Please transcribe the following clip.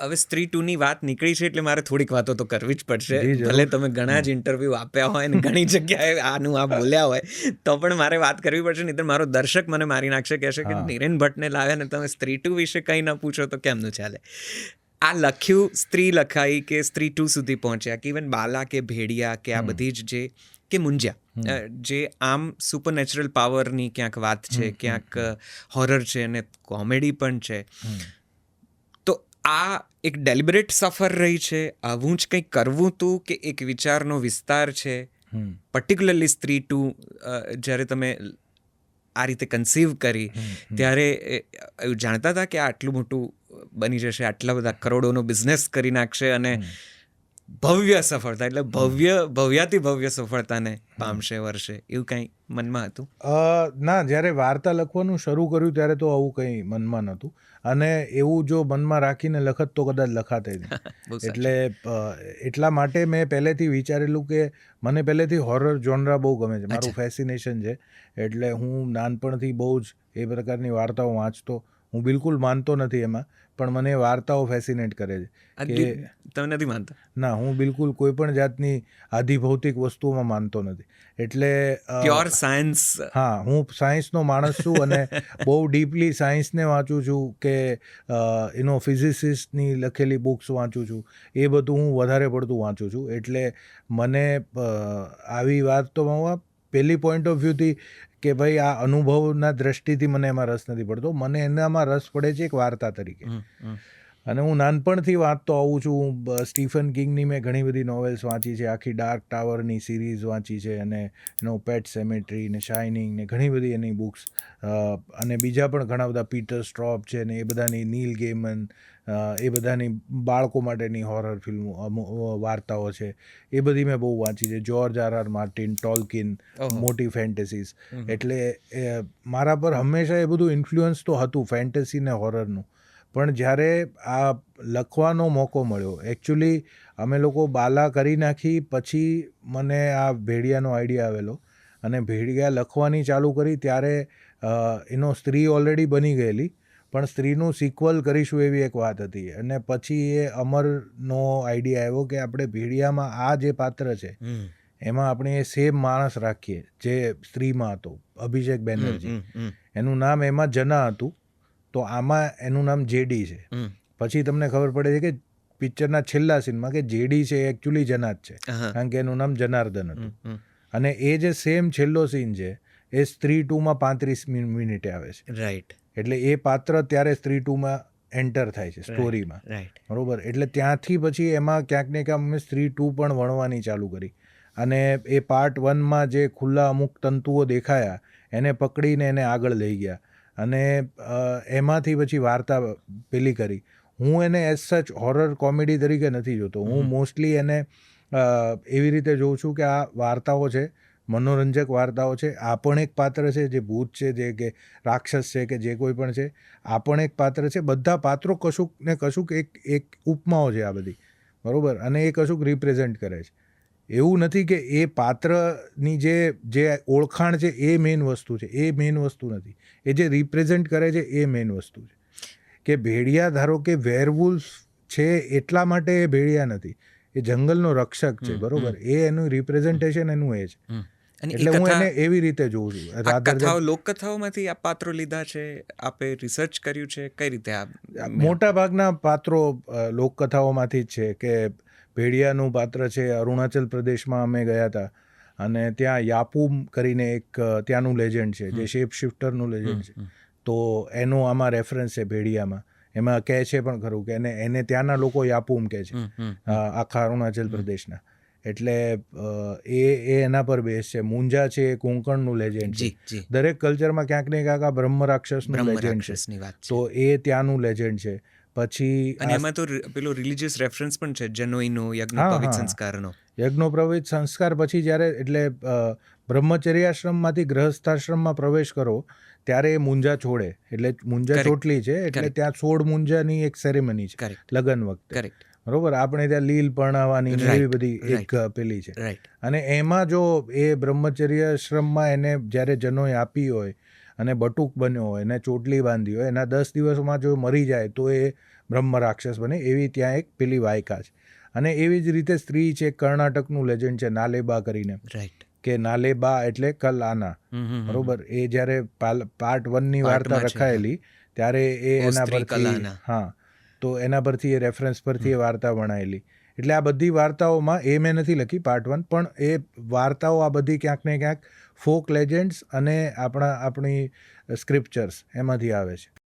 હવે સ્ત્રી ટુની વાત નીકળી છે એટલે મારે થોડીક વાતો તો કરવી જ પડશે. ભલે તમે ઘણા જ ઇન્ટરવ્યૂ આપ્યા હોય ને ઘણી જગ્યાએ આનું આ બોલ્યા હોય તો પણ મારે વાત કરવી પડશે નહીં તો મારો દર્શક મને મારી નાખશે કહેશે કે નિરેન ભટ્ટને લાવ્યા ને તમે સ્ત્રી ટુ વિશે કંઈ ન પૂછો તો કેમનું ચાલે? આ લખ્યું સ્ત્રી લખાઈ કે સ્ત્રી ટુ સુધી પહોંચ્યા કે ઇવન બાલા કે ભેડિયા કે આ બધી જ જે કે મુંજ્યા જે આમ સુપરનેચરલ પાવરની ક્યાંક વાત છે ક્યાંક હોરર છે અને કોમેડી પણ છે. આ એક ડેલિબરેટ સફર રહી છે. આવું જ કંઈક કરવું તું કે એક વિચારનો વિસ્તાર છે. પર્ટિક્યુલરલી સ્ત્રી ટુ જ્યારે તમે આ રીતે કન્સીવ કરી ત્યારે એવું જાણતા હતા કે આ આટલું મોટું બની જશે આટલા બધા કરોડોનો બિઝનેસ કરી નાખશે અને ભવ્ય સફળતા એટલે ભવ્ય ભવ્યાથી ભવ્ય સફળતાને પામશે વર્ષે એવું કંઈ મનમાં હતું? ના જ્યારે વાર્તા લખવાનું શરૂ કર્યું ત્યારે તો આવું કંઈ મનમાં નહોતું. અને એવું જો મનમાં રાખીને લખત તો કદાચ લખાતે. એટલે એટલા માટે મેં પહેલેથી વિચારેલું કે મને પહેલેથી હોરર જોનરા બહુ ગમે છે. મારું ફેસિનેશન છે. એટલે હું નાનપણથી બહુ જ એ પ્રકારની વાર્તાઓ વાંચતો હું બિલકુલ માનતો નથી એમાં પણ મને વાર્તાઓ ફેસિનેટ કરે છે કે તમે નથી માનતા? ના હું બિલકુલ કોઈ પણ જાતની આધિભૌતિક વસ્તુઓમાં માનતો નથી. એટલે પ્યોર સાયન્સ હા હું સાયન્સનો માણસ છું અને બહુ ડીપલી સાયન્સને વાંચું છું કે એનો ફિઝિસિસ્ટની લખેલી બુક્સ વાંચું છું. એ બધું હું વધારે પડતું વાંચું છું. એટલે મને આવી વાત તો હું પહેલી પોઈન્ટ ઓફ વ્યૂથી કે ભાઈ આ અનુભવના દ્રષ્ટિથી મને એમાં રસ નથી પડતો. મને એનામાં રસ પડે છે એક વાર્તા તરીકે. અને હું નાનપણથી વાંચતો આવું છું. સ્ટીફન કિંગની મેં ઘણી બધી નોવેલ્સ વાંચી છે. આખી ડાર્ક ટાવરની સિરીઝ વાંચી છે અને એનો પેટ સેમેટ્રી ને શાઇનિંગ ને ઘણી બધી એની બુક્સ અને બીજા પણ ઘણા બધા પીટર સ્ટ્રોપ છે ને એ બધાની નીલ ગેમન એ બધાની બાળકો માટેની હોરર ફિલ્મો વાર્તાઓ છે. એ બધી મેં બહુ વાંચી છે. George R R Martin Tolkien fantasies ફેન્ટેસીસ એટલે મારા પર હંમેશા એ બધું ઇન્ફ્લુઅન્સ તો હતું ફેન્ટેસી ને હોરરનું પણ જ્યારે આ લખવાનો મોકો મળ્યો એકચ્યુઅલી અમે લોકો બાલા કરી નાખી પછી મને આ ભેડિયાનો આઈડિયા આવેલો. અને ભેડિયા લખવાની ચાલુ કરી ત્યારે એનો સ્ત્રી ઓલરેડી બની ગયેલી. પણ સ્ત્રીનું સિક્વલ કરીશું એવી એક વાત હતી. અને પછી એ અમરનો આઈડિયા આવ્યો કે આપણે ભેડિયામાં આ જે પાત્ર છે એમાં આપણે એ સેમ માણસ રાખીએ જે સ્ત્રીમાં હતો અભિષેક બેનર્જી. એનું નામ એમાં જના હતું. તો આમાં એનું નામ જેડી છે. પછી તમને ખબર પડે છે કે પિક્ચરના છેલ્લા સીનમાં કે જેડી છે એ એકચ્યુઅલી જનાદ છે. કારણ કે એનું નામ જનાર્દન હતું. અને એ જે સેમ છેલ્લો સીન છે એ સ્ત્રી ટુમાં પાંત્રીસ મિનિટે આવે છે. રાઈટ એટલે એ પાત્ર ત્યારે સ્ત્રી ટુમાં એન્ટર થાય છે સ્ટોરીમાં રાઈટ બરોબર? એટલે ત્યાંથી પછી એમાં ક્યાંક ને ક્યાંક અમે સ્ત્રી ટુ પણ વણવાની ચાલુ કરી. અને એ પાર્ટ વનમાં જે ખુલ્લા અમુક તંતુઓ દેખાયા એને પકડીને એને આગળ લઈ ગયા. અને એમાંથી પછી વાર્તા પેલી કરી. હું એને એઝ સચ હોરર કોમેડી તરીકે નથી જોતો. હું મોસ્ટલી એને એવી રીતે જોઉં છું કે આ વાર્તાઓ છે મનોરંજક વાર્તાઓ છે. આ પણ એક પાત્ર છે જે ભૂત છે જે કે રાક્ષસ છે કે જે કોઈ પણ છે આ પણ એક પાત્ર છે. બધા પાત્રો કશુંક ને કશુંક એક એક ઉપમાઓ છે આ બધી. બરાબર? અને એ કશુંક રિપ્રેઝેન્ટ કરે છે. એવું નથી કે એ પાત્રની જે જે ઓળખાણ છે એ મેઇન વસ્તુ છે એ મેઇન વસ્તુ નથી. એ જે રિપ્રેઝેન્ટ કરે છે એ મેઇન વસ્તુ છે. કે ભેડિયા ધારો કે વેરવુલ્ફ છે એટલા માટે એ ભેડિયા નથી. એ જંગલનો રક્ષક છે બરોબર? એ એનું રિપ્રેઝન્ટેશન એનું એ છે. એટલે હું એને એવી રીતે જોઉં છું. કથાઓ લોકકથાઓમાંથી આ પાત્રો લીધા છે આપે રિસર્ચ કર્યું છે કઈ રીતે આ મોટા ભાગના પાત્રો લોકકથાઓમાંથી જ છે કે ભેડિયાનું પાત્ર છે અરુણાચલ પ્રદેશમાં અમે ગયા હતા. અને ત્યાં યાપુમ કરીને એક ત્યાંનું લેજન્ડ છે જે શેપ શિફ્ટરનું લેજન્ડ છે. તો એનો આમાં રેફરન્સ છે ભેડિયામાં. એમાં કહે છે પણ ખરું કે એને એને ત્યાંના લોકો યાપુમ કહે છે આખા અરુણાચલ પ્રદેશના. એટલે એ એ એના પર બેસ છે. મુંજા છે એ કોંકણનું લેજન્ડ છે. દરેક કલ્ચરમાં ક્યાંક ને ક્યાંક આ બ્રહ્મ રાક્ષસનું લેજેન્ડ છે. તો એ ત્યાંનું લેજન્ડ છે. પછી અને એમાં તો પેલો રિલિજિયસ રેફરન્સ પણ છે જનોઈનો યજ્ઞ હા, પવિત હા. સંસ્કારનો. યજ્ઞોપવિત સંસ્કાર પછી જ્યારે એટલે બ્રહ્મચર્યાશ્રમમાંથી ગ્રહસ્થાશ્રમમાં પ્રવેશ કરો ત્યારે એ મુંજા છોડે. એટલે મુંજા ચોટલી છે એટલે. ત્યાં સોળ મુંજાની એક સેરેમની છે લગ્ન વખતે. કરેક્ટ બરોબર? આપણે ત્યાં લીલ પરણાવવાની એવી બધી એક પેલી છે. અને એમાં જો એ બ્રહ્મચર્યાશ્રમમાં એને જ્યારે જનોય આપી હોય અને બટુક બન્યો હોય એને ચોટલી બાંધી હોય એના દસ દિવસમાં જો મરી જાય તો એ બ્રહ્મ રાક્ષસ બને એવી ત્યાં એક પેલી વાયકા છે. અને એવી જ રીતે સ્ત્રી છે કર્ણાટકનું લેજન્ડ છે નાલેબા કરીને. રાઈટ કે નાલેબા એટલે કલાના. બરોબર? એ જ્યારે પાર્ટ વનની વાર્તા રખાયેલી ત્યારે એ એના પરથી. હા તો એના પરથી એ રેફરન્સ પરથી એ વાર્તા વણાયેલી. એટલે આ બધી વાર્તાઓમાં એ મેં નથી લખી પાર્ટ વન પણ એ વાર્તાઓ આ બધી ક્યાંક ને ક્યાંક ફોક લેજન્ડ્સ અને આપણા આપણી સ્ક્રિપ્ચર્સ એમાંથી આવે છે.